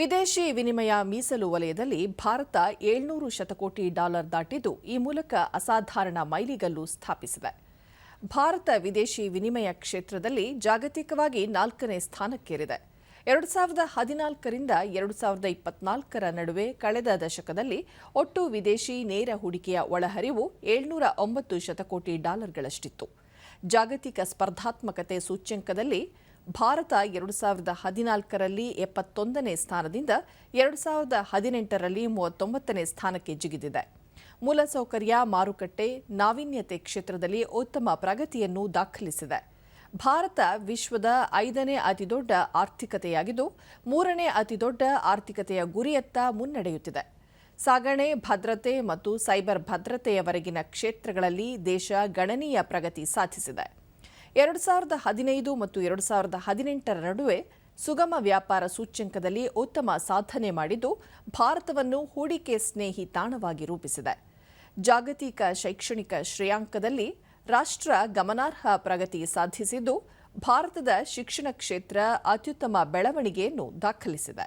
ವಿದೇಶಿ ವಿನಿಮಯ ಮೀಸಲು ವಲಯದಲ್ಲಿ ಭಾರತ ಏಳ್ನೂರು ಶತಕೋಟಿ ಡಾಲರ್ ದಾಟಿದ್ದು, ಈ ಮೂಲಕ ಅಸಾಧಾರಣ ಮೈಲಿಗಲ್ಲು ಸ್ಥಾಪಿಸಿದೆ. ಭಾರತ ವಿದೇಶಿ ವಿನಿಮಯ ಕ್ಷೇತ್ರದಲ್ಲಿ ಜಾಗತಿಕವಾಗಿ ನಾಲ್ಕನೇ ಸ್ಥಾನಕ್ಕೇರಿದೆ. ಎರಡು ಸಾವಿರದ ಹದಿನಾಲ್ಕರಿಂದ ಎರಡು ಸಾವಿರದ ಇಪ್ಪತ್ನಾಲ್ಕರ ನಡುವೆ ಕಳೆದ ದಶಕದಲ್ಲಿ ಒಟ್ಟು ವಿದೇಶಿ ನೇರ ಹೂಡಿಕೆಯ ಒಳಹರಿವು ಏಳ್ನೂರ ಒಂಬತ್ತು ಶತಕೋಟಿ ಡಾಲರ್ಗಳಷ್ಟಿತ್ತು. ಜಾಗತಿಕ ಸ್ಪರ್ಧಾತ್ಮಕತೆ ಸೂಚ್ಯಂಕದಲ್ಲಿ ಭಾರತ ಎರಡು ಸಾವಿರದ ಹದಿನಾಲ್ಕರಲ್ಲಿ ಎಪ್ಪತ್ತೊಂದನೇ ಸ್ಥಾನದಿಂದ ಎರಡು ಸಾವಿರದ ಹದಿನೆಂಟರಲ್ಲಿ ಮೂವತ್ತೊಂಬತ್ತನೇ ಸ್ಥಾನಕ್ಕೆ ಜಿಗಿದಿದೆ. ಮೂಲಸೌಕರ್ಯ ಮಾರುಕಟ್ಟೆ, ನಾವೀನ್ಯತೆ ಕ್ಷೇತ್ರದಲ್ಲಿ ಉತ್ತಮ ಪ್ರಗತಿಯನ್ನು ದಾಖಲಿಸಿದೆ. ಭಾರತ ವಿಶ್ವದ ಐದನೇ ಅತಿದೊಡ್ಡ ಆರ್ಥಿಕತೆಯಾಗಿದ್ದು, ಮೂರನೇ ಅತಿದೊಡ್ಡ ಆರ್ಥಿಕತೆಯ ಗುರಿಯತ್ತ ಮುನ್ನಡೆಯುತ್ತಿದೆ. ಸಾಗಣೆ, ಭದ್ರತೆ ಮತ್ತು ಸೈಬರ್ ಭದ್ರತೆಯವರೆಗಿನ ಕ್ಷೇತ್ರಗಳಲ್ಲಿ ದೇಶ ಗಣನೀಯ ಪ್ರಗತಿ ಸಾಧಿಸಿದೆ. ಎರಡು ಸಾವಿರದ ಹದಿನೈದು ಮತ್ತು ಎರಡು ಸಾವಿರದ ಹದಿನೆಂಟರ ನಡುವೆ ಸುಗಮ ವ್ಯಾಪಾರ ಸೂಚ್ಯಂಕದಲ್ಲಿ ಉತ್ತಮ ಸಾಧನೆ ಮಾಡಿದ್ದು ಭಾರತವನ್ನು ಹೂಡಿಕೆ ಸ್ನೇಹಿ ತಾಣವಾಗಿ ರೂಪಿಸಿದೆ. ಜಾಗತಿಕ ಶೈಕ್ಷಣಿಕ ಶ್ರೇಯಾಂಕದಲ್ಲಿ ರಾಷ್ಟ್ರ ಗಮನಾರ್ಹ ಪ್ರಗತಿ ಸಾಧಿಸಿದ್ದು ಭಾರತದ ಶಿಕ್ಷಣ ಕ್ಷೇತ್ರ ಅತ್ಯುತ್ತಮ ಬೆಳವಣಿಗೆಯನ್ನು ದಾಖಲಿಸಿದೆ.